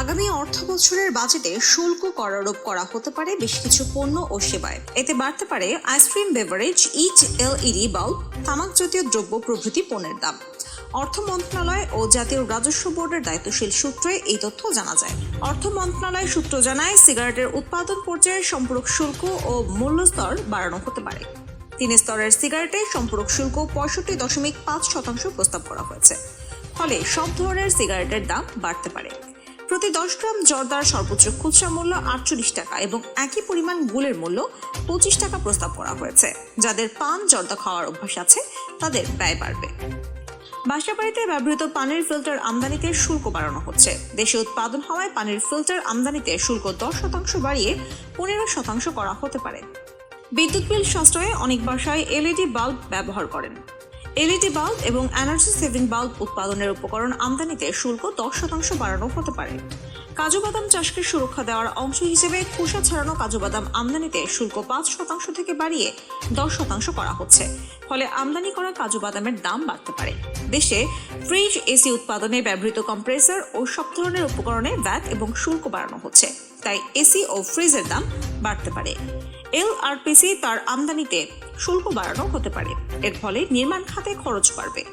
আগামী অর্থ বছরের বাজেটে শুল্ক করারোপ করা হতে পারে বেশ কিছু পণ্য ও সেবায়। এতে বাড়তে পারে আইসক্রিম বেভারেজ ইট এলইডি বাল্ব তামাক জাতীয় দ্রব্য, প্রভৃতি পণ্যের দাম। অর্থ মন্ত্রণালয় ও জাতীয় রাজস্ব বোর্ডের দায়িত্বশীল সূত্রে এই তথ্য জানা যায়। অর্থ মন্ত্রণালয় সূত্র জানায়, সিগারেটের উৎপাদন পর্যায়ে সম্পূরক শুল্ক ও মূল্যস্তর বাড়ানো হতে পারে। তিন স্তরের সিগারেটে সম্পূরক শুল্ক পঁয়ষট্টি দশমিক পাঁচ শতাংশ প্রস্তাব করা হয়েছে। ফলে সব ধরনের সিগারেটের দাম বাড়তে পারে। প্রতি দশ গ্রাম জর্দার সর্বোচ্চ খুচরা মূল্য আটচল্লিশ টাকা এবং একই পরিমাণ গুলের মূল্য পঁচিশ টাকা প্রস্তাব করা হয়েছে। যাদের পান জর্দা খাওয়ার অভ্যাস আছে, তাদের ব্যয় বাড়বে। বাসাবাড়িতে ব্যবহৃত পানির ফিল্টার আমদানিতে শুল্ক বাড়ানো হচ্ছে। দেশে উৎপাদন হওয়ায় পানির ফিল্টার আমদানিতে শুল্ক দশ শতাংশ বাড়িয়ে পনেরো শতাংশ করা হতে পারে। বিদ্যুৎ বিল সাশ্রয়ে অনেক বাসায় এলইডি বাল্ব ব্যবহার করেন। এলইডি বাল্ব এবং এনার্জি সেভিং বাল্ব উৎপাদনের উপকরণ আমদানিতে শুল্ক দশ শতাংশ বাড়ানো হতে পারে। কাজু বাদাম চাষকে সুরক্ষা দেওয়ার অংশ হিসেবে খোসা ছাড়ানো কাজু বাদাম আমদানিতে শুল্ক পাঁচ শতাংশ থেকে বাড়িয়ে দশ শতাংশ করা হচ্ছে। ফলে আমদানি করা কাজু বাদামের দাম বাড়তে পারে। দেশে ফ্রিজ, এসি উৎপাদনে ব্যবহৃত কম্প্রেসর ও সব ধরনের উপকরণে ভ্যাট এবং শুল্ক বাড়ানো হচ্ছে। তাই এসি ও ফ্রিজের দাম বাড়তে পারে। এলআরপিসি তার আমদানিতে শুল্ক বাড়ানো হতে পারে। এর ফলে নির্মাণ খাতে খরচ বাড়বে।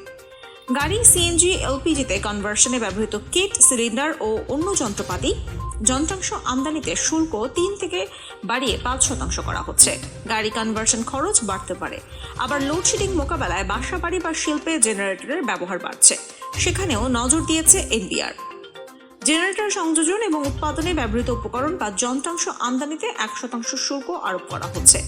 গাড়ি সিএনজি এলপিজিতে কনভার্সনে ব্যবহৃত কিট সিলিন্ডার ও অন্য যন্ত্রপাতি, যন্ত্রাংশ আমদানিতে শুল্ক তিন থেকে বাড়িয়ে পাঁচ শতাংশ করা হচ্ছে। গাড়ি কনভার্সন খরচ বাড়তে পারে। আবার লোডশেডিং মোকাবেলায় বাসা বাড়ি বা শিল্পে জেনারেটরের ব্যবহার বাড়ছে। সেখানেও নজর দিয়েছে এনবিআর। জেনারেটর সংযোজন এবং উৎপাদনে ব্যবহৃত উপকরণ বা যন্ত্রাংশ আমদানিতে এক শতাংশ শুল্ক আরোপ করা হচ্ছে।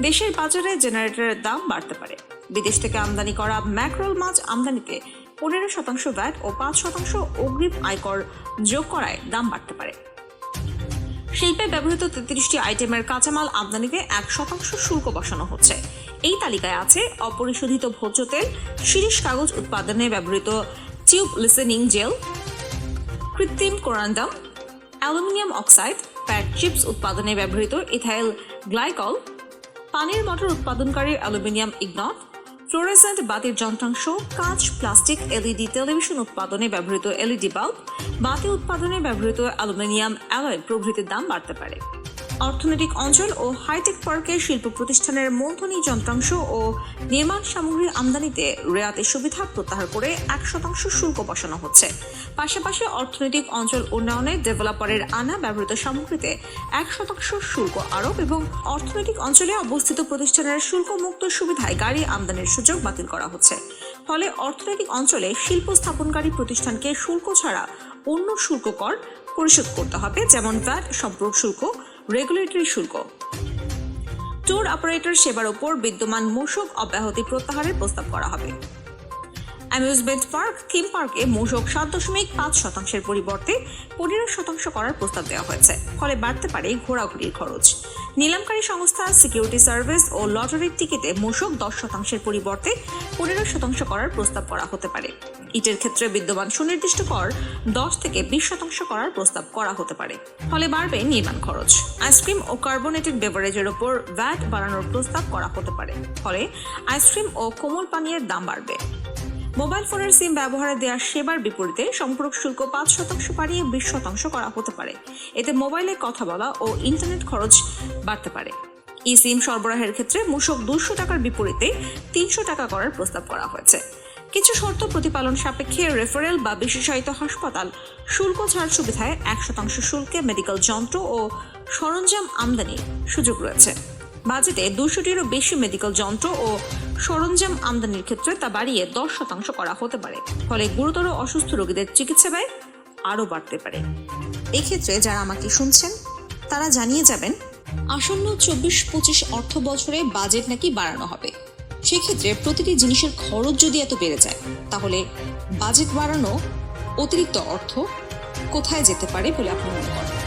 দেশের বাজারে জেনারেটরের দাম বাড়তে পারে। বিদেশ থেকে আমদানি করা ম্যাক্রোল মাছ আমদানিতে পনেরো শতাংশ ভ্যাট ও পাঁচ শতাংশ অগ্রিম আয়কর যোগ করায় দাম বাড়তে পারে। শিল্পে ব্যবহৃত তেত্রিশটি আইটেমের কাঁচামাল আমদানিতে এক শতাংশ শুল্ক বসানো হচ্ছে। এই তালিকায় আছে অপরিশোধিত ভোজ্য তেল, শিরিষ কাগজ উৎপাদনে ব্যবহৃত টিউব লিসেনিং জেল কৃত্রিম corundum aluminium oxide fat chips উৎপাদনে ব্যবহৃত ইথাইল গ্লাইকল পানির মটর উৎপাদনকারী অ্যালুমিনিয়াম ইগনট ফ্লোরেসেন্ট বাতির যন্ত্রাংশ কাঁচ প্লাস্টিক এলইডি টেলিভিশন উৎপাদনে ব্যবহৃত এলইডি বাল্ব, বাতি উৎপাদনে ব্যবহৃত অ্যালুমিনিয়াম অ্যালয় প্রভৃতির দাম বাড়তে পারে অর্থনৈতিক অঞ্চল ও হাইটেক পার্কের শিল্প প্রতিষ্ঠানের মূলধনী যন্ত্রাংশ ও নির্মাণ সামগ্রীর আমদানিতে রেয়াতের সুবিধা প্রত্যাহার করে এক শতাংশ শুল্ক বসানো হচ্ছে। পাশাপাশি অর্থনৈতিক অঞ্চল উন্নয়নে ডেভেলপারের আনা ব্যবহৃত সামগ্রীতে এক শতাংশ শুল্ক আরোপ এবং অর্থনৈতিক অঞ্চলে অবস্থিত প্রতিষ্ঠানের শুল্কমুক্ত সুবিধায় গাড়ি আমদানির সুযোগ বাতিল করা হচ্ছে। ফলে অর্থনৈতিক অঞ্চলে শিল্প স্থাপনকারী প্রতিষ্ঠানকে শুল্ক ছাড়া অন্য শুল্ক কর পরিশোধ করতে হবে, যেমন ভ্যাট সম্পর্ক শুল্ক রেগুলেটরি শুল্ক। ট্যুর অপারেটর সেবার উপর বিদ্যমান মূসক অব্যাহতি প্রত্যাহারের প্রস্তাব করা হবে। অ্যামিউজমেন্ট পার্ক থিম পার্কে মূসক সাত দশমিক পাঁচ শতাংশের পরিবর্তে পনেরো শতাংশ করার প্রস্তাব দেওয়া হয়েছে। ফলে বাড়তে পারে ঘোরাঘুরির খরচ। নিলামকারী সংস্থা সিকিউরিটি সার্ভিস ও লটারির টিকিটে মূসক দশ শতাংশের পরিবর্তে পনেরো শতাংশ করার প্রস্তাব করা হতে পারে। ইটের ক্ষেত্রে বিদ্যমান সুনির্দিষ্ট কর দশ থেকে বিশ শতাংশ করার প্রস্তাব করা হতে পারে। ফলে বাড়বে নির্মাণ খরচ। আইসক্রিম ও কার্বোনেটেড বেভারেজের ওপর ভ্যাট বাড়ানোর প্রস্তাব করা হতে পারে। ফলে আইসক্রিম ও কোমল পানীয়ের দাম বাড়বে। মোবাইল ফোনের সিম ব্যবহারে দেওয়া সেবার বিপরীতে সম্পর্ক শুল্ক পাঁচ শতাংশ বাড়িয়ে বিশ শতাংশ করা হতে পারে। এতে মোবাইলে কথা বলা ও ইন্টারনেট খরচ বাড়তে পারে। ই সিম সরবরাহের ক্ষেত্রে মূসক দুশো টাকার বিপরীতে তিনশো টাকা করার প্রস্তাব করা হয়েছে। কিছু শর্ত প্রতিপালন সাপেক্ষে রেফারেল বা বিশেষায়িত হাসপাতাল শুল্ক ছাড় সুবিধায় এক শতাংশ শুল্কে মেডিকেল যন্ত্র ও সরঞ্জাম আমদানির সুযোগ রয়েছে। বাজেটে দুশোটিরও বেশি মেডিকেল যন্ত্র ও সরঞ্জাম আমদানির ক্ষেত্রে তা বাড়িয়ে দশ শতাংশ করা হতে পারে। ফলে গুরুতর অসুস্থ রোগীদের চিকিৎসা ব্যয় আরও বাড়তে পারে। এক্ষেত্রে যারা আমাকে শুনছেন, তারা জানিয়ে যাবেন, আসন্ন চব্বিশ পঁচিশ অর্থ বছরে বাজেট নাকি বাড়ানো হবে। সেক্ষেত্রে প্রতিটি জিনিসের খরচ যদি এত বেড়ে যায়, তাহলে বাজেট বাড়ানো অতিরিক্ত অর্থ কোথায় যেতে পারে বলে আপনি মনে করেন?